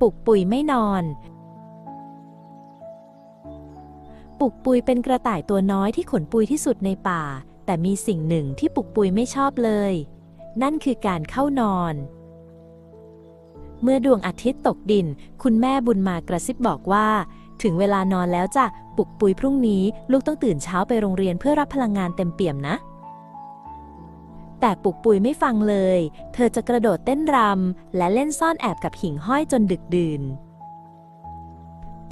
ปุกปุยไม่นอน ปุกปุยเป็นกระต่ายตัวน้อยที่ขนปุยที่สุดในป่า แต่มีสิ่งหนึ่งที่ปุกปุยไม่ชอบเลย นั่นคือการเข้านอน เมื่อดวงอาทิตย์ตกดิน คุณแม่บุญมากระซิบบอกว่า ถึงเวลานอนแล้วจ้ะปุกปุยพรุ่งนี้ ลูกต้องตื่นเช้าไปโรงเรียนเพื่อรับพลังงานเต็มเปี่ยมนะ แต่ปุกปุยไม่ฟังเลย เธอจะกระโดดเต้นรำและเล่นซ่อนแอบกับหิ่งห้อยจนดึกดื่น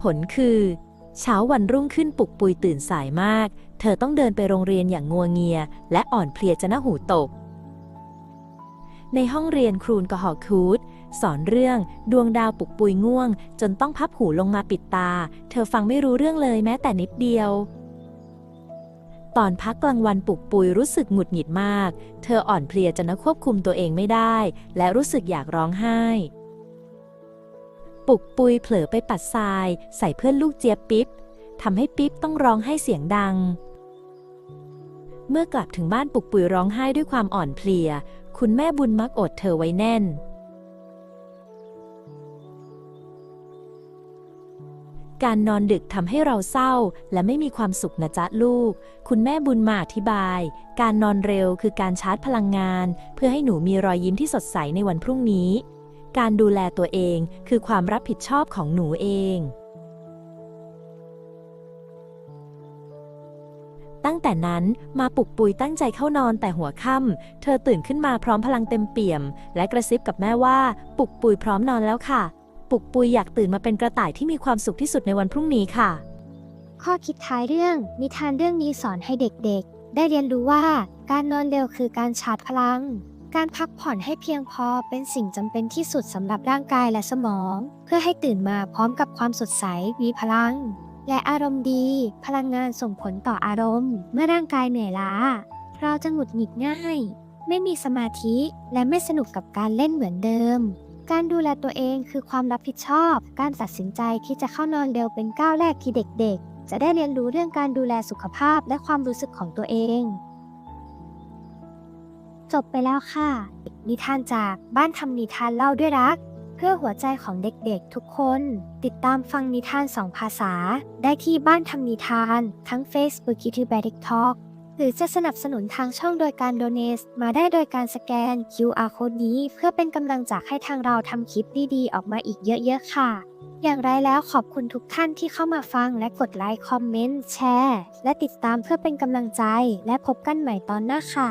ผลคือ เช้าวันรุ่งขึ้นปุกปุยตื่นสายมาก เธอต้องเดินไปโรงเรียนอย่างงัวเงีย และอ่อนเพลียจนหูตก ในห้องเรียนครูนกหอคูดสอนเรื่องดวงดาวปุกปุยง่วง จนต้องพับหูลงมาปิดตา เธอฟังไม่รู้เรื่องเลยแม้แต่นิดเดียว ตอนพักกลางวันปุกปุยรู้สึกหงุดหงิดมาก เธออ่อนเพลียจนควบคุมตัวเองไม่ได้ และรู้สึกอยากร้องไห้ ปุกปุยเผลอไปปัดทราย ใส่เพื่อนลูกเจี๊ยบปิ๊บทำให้ปิ๊บต้องร้องไห้เสียงดัง เมื่อกลับถึงบ้านปุกปุยร้องไห้ด้วยความอ่อนเพลีย คุณแม่บุญมักอดเธอไว้แน่น การนอนดึกทำให้เราเศร้า และไม่มีความสุขนะจ๊ะลูก คุณแม่บุญมาอธิบาย การนอนเร็วคือการชาร์จพลังงาน เพื่อให้หนูมีรอยยิ้มที่สดใสในวันพรุ่งนี้ การดูแลตัวเองคือความรับผิดชอบของหนูเอง ตั้งแต่นั้นมาปุกปุยตั้งใจเข้านอนแต่หัวค่ำเธอตื่นขึ้นมาพร้อมพลังเต็มเปี่ยม และกระซิบกับแม่ว่าปุกปุยพร้อมนอนแล้วค่ะ ปุกปุยอยากตื่นมาเป็นกระต่ายที่มีความสุขที่สุดในวันพรุ่งนี้ค่ะ ข้อคิดท้ายเรื่องนิทานเรื่องนี้สอนให้เด็กๆ ได้เรียนรู้ว่าการนอนเร็วคือการชาร์จพลัง การพักผ่อนให้เพียงพอเป็นสิ่งจำเป็นที่สุดสำหรับร่างกายและสมอง เพื่อให้ตื่นมาพร้อมกับความสดใสมีพลัง และอารมณ์ดี พลังงานส่งผลต่ออารมณ์ เมื่อร่างกายเหนื่อยล้า เราจะหงุดหงิดง่าย ไม่มีสมาธิและไม่สนุกกับการเล่นเหมือนเดิม การดูแลตัวเองคือความรับผิดชอบ การตัดสินใจที่จะเข้านอนเร็วเป็นก้าวแรกที่เด็กๆ จะได้เรียนรู้เรื่องการดูแลสุขภาพและความรู้สึกของตัวเอง จบไปแล้วค่ะ นิทานจากบ้านทำนิทานเล่าด้วยรัก เพื่อหัวใจของเด็กๆทุกคน ติดตามฟังนิทานสองภาษา ได้ที่บ้านทำนิทาน ทั้ง Facebook YouTube b a d i c Talk หรือจะสนับสนุนทางช่องโดยการโดเน a มาได้โดยการสแกน QR code นี้ เพื่อเป็นกำลังใจให้ทางเราทำคลิปดีๆ ออกมาอีกเยอะๆค่ะ อย่างไรแล้วขอบคุณทุกท่านที่เข้ามาฟังและกดไลค์คอมเมนต์แชร์ และติดตามเพื่อเป็นกำลังใจ และพบกันใหม่ตอนหน้าค่ะ